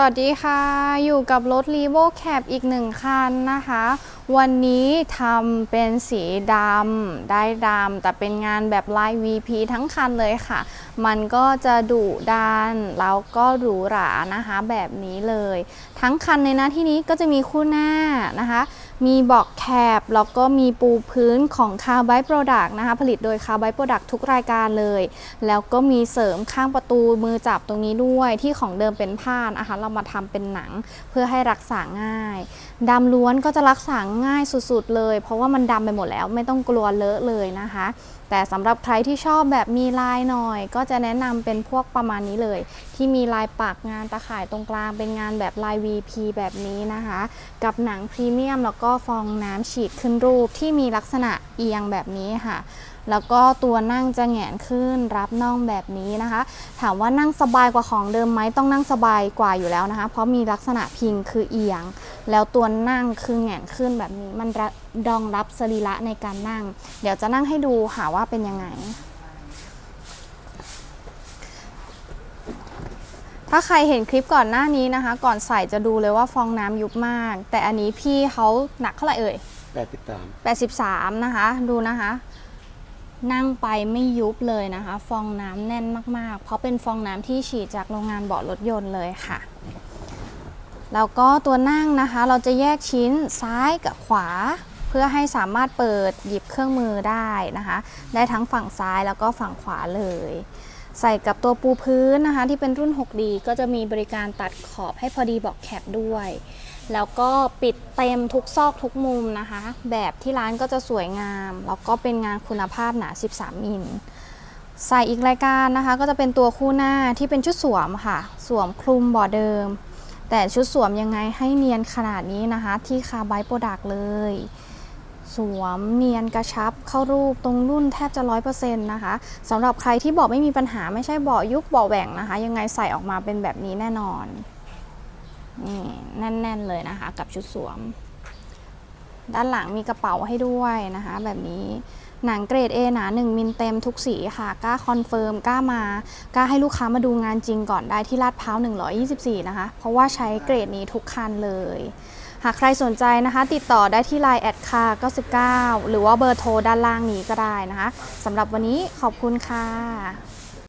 สวัสดีค่ะ อยู่กับรถ r e v o Cab อีกหนึ่งคันนะคะ วันนี้ทำเป็นสีดำได้ดำแต่เป็นงานแบบลาย VP ทั้งคันเลยค่ะ มันก็จะดุดันแล้วก็หรูหรานะคะแบบนี้เลย ทั้งคันในหน้าที่นี้ก็จะมีคู่หน้านะคะ มีเบอกแคบแล้วก็มีปูพื้นของ c a r b i Product นะคะ ผลิตโดย c a r b i Product ทุกรายการเลย แล้วก็มีเสริมข้างประตูมือจับตรงนี้ด้วยที่ของเดิมเป็นผ้านะคะเรามาทำเป็นหนังเพื่อให้รักษาง่ายดำล้วนก็จะรักษาง่ายสุดๆเลย เพราะว่ามันดำไปหมดแล้วไม่ต้องกลัวเลอะเลยนะคะแต่สำหรับใครที่ชอบแบบมีลายหน่อย ก็จะแนะนำเป็นพวกประมาณนี้เลย ที่มีลายปักงานตะข่ายตรงกลางเป็นงานแบบลาย VP แบบนี้นะคะ กับหนังพรีเมียมแล้วก็ฟองน้ำฉีดขึ้นรูปที่มีลักษณะเอียงแบบนี้ค่ะ แล้วก็ตัวนั่งจะแหงนขึ้นรับน่องแบบนี้นะคะ ถามว่านั่งสบายกว่าของเดิมไหมต้องนั่งสบายกว่าอยู่แล้วนะคะ เพราะมีลักษณะพิงคือเอียง แล้วตัวนั่งคือแหงนขึ้นแบบนี้ มันระรองรับสรีระในการนั่ง เดี๋ยวจะนั่งให้ดูค่ะว่าเป็นยังไงถ้าใครเห็นคลิปก่อนหน้านี้นะคะ ก่อนใส่จะดูเลยว่าฟองน้ำยุบมาก แต่อันนี้พี่เขาหนักเท่าไหร่เอ่ย 83 83 นะคะ ดูนะคะ นั่งไปไม่ยุบเลยนะคะ ฟองน้ำแน่นมากๆ เพราะเป็นฟองน้ำที่ฉีดจากโรงงานเบาะรถยนต์เลยค่ะ แล้วก็ตัวนั่งนะคะ เราจะแยกชิ้นซ้ายกับขวา เพื่อให้สามารถเปิดหยิบเครื่องมือได้นะคะ ได้ทั้งฝั่งซ้ายแล้วก็ฝั่งขวาเลย ใส่กับตัวปูพื้นนะคะ ที่เป็นรุ่น 6D ก็จะมีบริการตัดขอบให้พอดีบอกแคปด้วย แล้วก็ปิดเต็มทุกซอกทุกมุมนะคะ แบบที่ร้านก็จะสวยงาม แล้วก็เป็นงานคุณภาพหนา 13 มิลใส่อีกรายการนะคะ ก็จะเป็นตัวคู่หน้าที่เป็นชุดสวมค่ะ สวมคลุมบ่อเดิม แต่ชุดสวมยังไงให้เนียนขนาดนี้นะคะ ที่คาไบโปรดักเลย สวมเนียนกระชับเข้ารูปตรงรุ่นแทบจะร้อยเปอร์เซ็นต์นะคะสำหรับใครที่บอกไม่มีปัญหาไม่ใช่เบาะยุบเบาะแหว่งนะคะ ยังไงใส่ออกมาเป็นแบบนี้แน่นอน นี่แน่น ๆ เลยนะคะ กับชุดสวม ด้านหลังมีกระเป๋าให้ด้วยนะคะ แบบนี้หนังเกรด A หนา1มิลเต็มทุกสีค่ะกล้าคอนเฟิร์มกล้ามากล้าให้ลูกค้ามาดูงานจริงก่อนได้ที่ลาดพร้าว 124 นะคะ เพราะว่าใช้เกรดนี้ทุกคันเลย หากใครสนใจนะคะ ติดต่อได้ที่ Line แอดคา99 หรือว่าเบอร์โทรด้านล่างนี้ก็ได้นะคะสำหรับวันนี้ขอบคุณค่ะ